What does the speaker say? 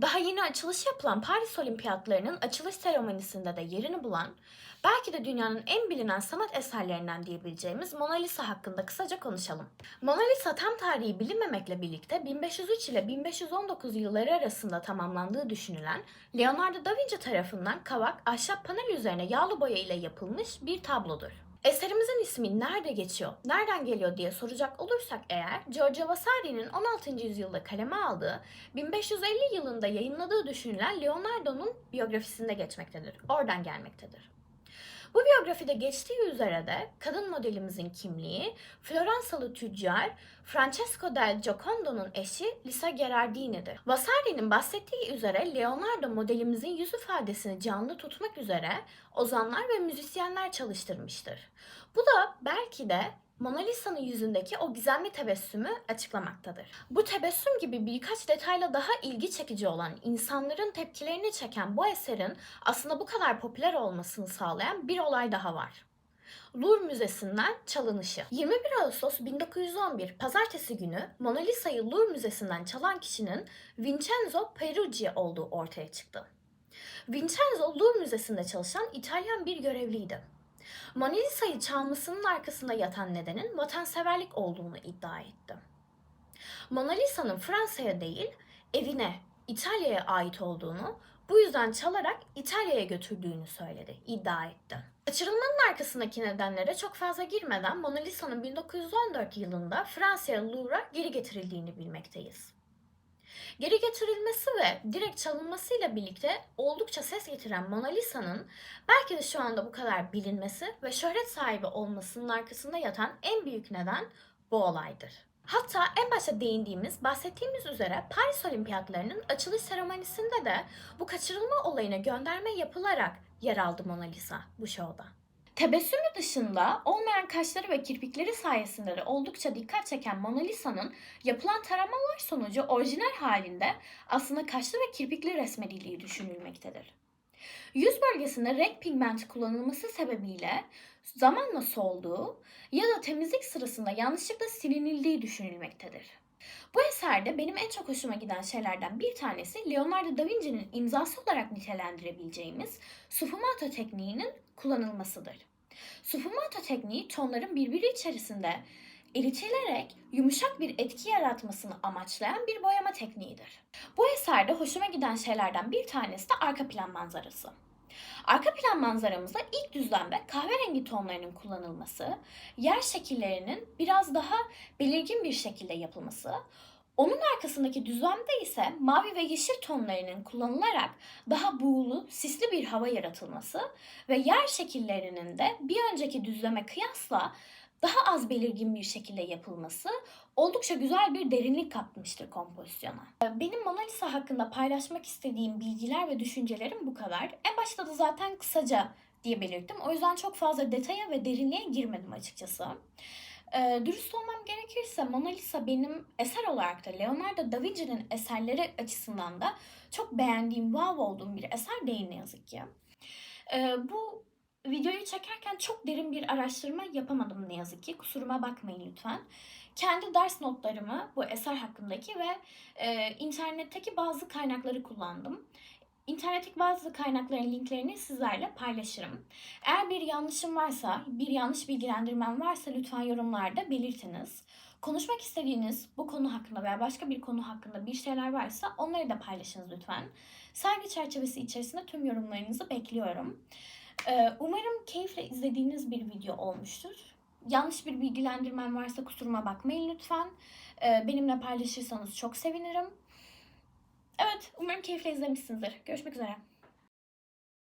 Daha yeni açılış yapılan Paris Olimpiyatlarının açılış seremonisinde de yerini bulan, belki de dünyanın en bilinen sanat eserlerinden diyebileceğimiz Mona Lisa hakkında kısaca konuşalım. Mona Lisa tam tarihi bilinmemekle birlikte 1503 ile 1519 yılları arasında tamamlandığı düşünülen Leonardo da Vinci tarafından kavak, ahşap panel üzerine yağlı boya ile yapılmış bir tablodur. Eserimizin ismi nerede geçiyor, nereden geliyor diye soracak olursak eğer, Giorgio Vasari'nin 16. yüzyılda kaleme aldığı 1550 yılında yayınladığı düşünülen Leonardo'nun biyografisinde geçmektedir. Oradan gelmektedir. Bu biyografide geçtiği üzere de kadın modelimizin kimliği Floransalı tüccar Francesco del Giocondo'nun eşi Lisa Gherardini'dir. Vasari'nin bahsettiği üzere Leonardo modelimizin yüz ifadesini canlı tutmak üzere ozanlar ve müzisyenler çalıştırmıştır. Bu da belki de Mona Lisa'nın yüzündeki o gizemli tebessümü açıklamaktadır. Bu tebessüm gibi birkaç detayla daha ilgi çekici olan, insanların tepkilerini çeken bu eserin aslında bu kadar popüler olmasını sağlayan bir olay daha var. Louvre Müzesi'nden çalınışı. 21 Ağustos 1911 Pazartesi günü Mona Lisa'yı Louvre Müzesi'nden çalan kişinin Vincenzo Peruggi olduğu ortaya çıktı. Vincenzo Louvre Müzesi'nde çalışan İtalyan bir görevliydi. Mona Lisa'yı çalmasının arkasında yatan nedenin vatanseverlik olduğunu iddia etti. Mona Lisa'nın Fransa'ya değil, evine, İtalya'ya ait olduğunu, bu yüzden çalarak İtalya'ya götürdüğünü söyledi, iddia etti. Kaçırılmanın arkasındaki nedenlere çok fazla girmeden Mona Lisa'nın 1914 yılında Fransa'ya Louvre'a geri getirildiğini bilmekteyiz. Geri getirilmesi ve direkt çalınmasıyla birlikte oldukça ses getiren Mona Lisa'nın belki de şu anda bu kadar bilinmesi ve şöhret sahibi olmasının arkasında yatan en büyük neden bu olaydır. Hatta en başta değindiğimiz, bahsettiğimiz üzere Paris Olimpiyatlarının açılış seremonisinde de bu kaçırılma olayına gönderme yapılarak yer aldı Mona Lisa bu şovda. Tebessümü dışında olmayan kaşları ve kirpikleri sayesinde de oldukça dikkat çeken Mona Lisa'nın yapılan taramalar sonucu orijinal halinde aslında kaşlı ve kirpikli resmedildiği düşünülmektedir. Yüz bölgesinde renk pigmenti kullanılması sebebiyle zamanla solduğu ya da temizlik sırasında yanlışlıkla silinildiği düşünülmektedir. Bu eserde benim en çok hoşuma giden şeylerden bir tanesi Leonardo da Vinci'nin imzası olarak nitelendirebileceğimiz sfumato tekniğinin kullanılmasıdır. Sfumato tekniği tonların birbiri içerisinde eritilerek yumuşak bir etki yaratmasını amaçlayan bir boyama tekniğidir. Bu eserde hoşuma giden şeylerden bir tanesi de arka plan manzarası. Arka plan manzaramızda ilk düzlemde kahverengi tonlarının kullanılması, yer şekillerinin biraz daha belirgin bir şekilde yapılması, onun arkasındaki düzlemde ise mavi ve yeşil tonlarının kullanılarak daha buğulu, sisli bir hava yaratılması ve yer şekillerinin de bir önceki düzleme kıyasla daha az belirgin bir şekilde yapılması oldukça güzel bir derinlik katmıştır kompozisyona. Benim Mona Lisa hakkında paylaşmak istediğim bilgiler ve düşüncelerim bu kadar. En başta da zaten kısaca diye belirttim. O yüzden çok fazla detaya ve derinliğe girmedim açıkçası. Ee, dürüst olmam gerekirse Mona Lisa benim eser olarak da Leonardo da Vinci'nin eserleri açısından da çok beğendiğim, wow olduğum bir eser değil ne yazık ki. Ee, bu videoyu çekerken çok derin bir araştırma yapamadım ne yazık ki. Kusuruma bakmayın lütfen. Kendi ders notlarımı bu eser hakkındaki ve e, internetteki bazı kaynakları kullandım. İnternetteki bazı kaynakların linklerini sizlerle paylaşırım. Eğer bir yanlışım varsa, bir yanlış bilgilendirmem varsa lütfen yorumlarda belirtiniz. Konuşmak istediğiniz bu konu hakkında veya başka bir konu hakkında bir şeyler varsa onları da paylaşınız lütfen. Saygı çerçevesi içerisinde tüm yorumlarınızı bekliyorum. Ee, Umarım keyifle izlediğiniz bir video olmuştur. Yanlış bir bilgilendirmem varsa kusuruma bakmayın lütfen. Ee, Benimle paylaşırsanız çok sevinirim. Evet, umarım keyifle izlemişsinizdir. Görüşmek üzere.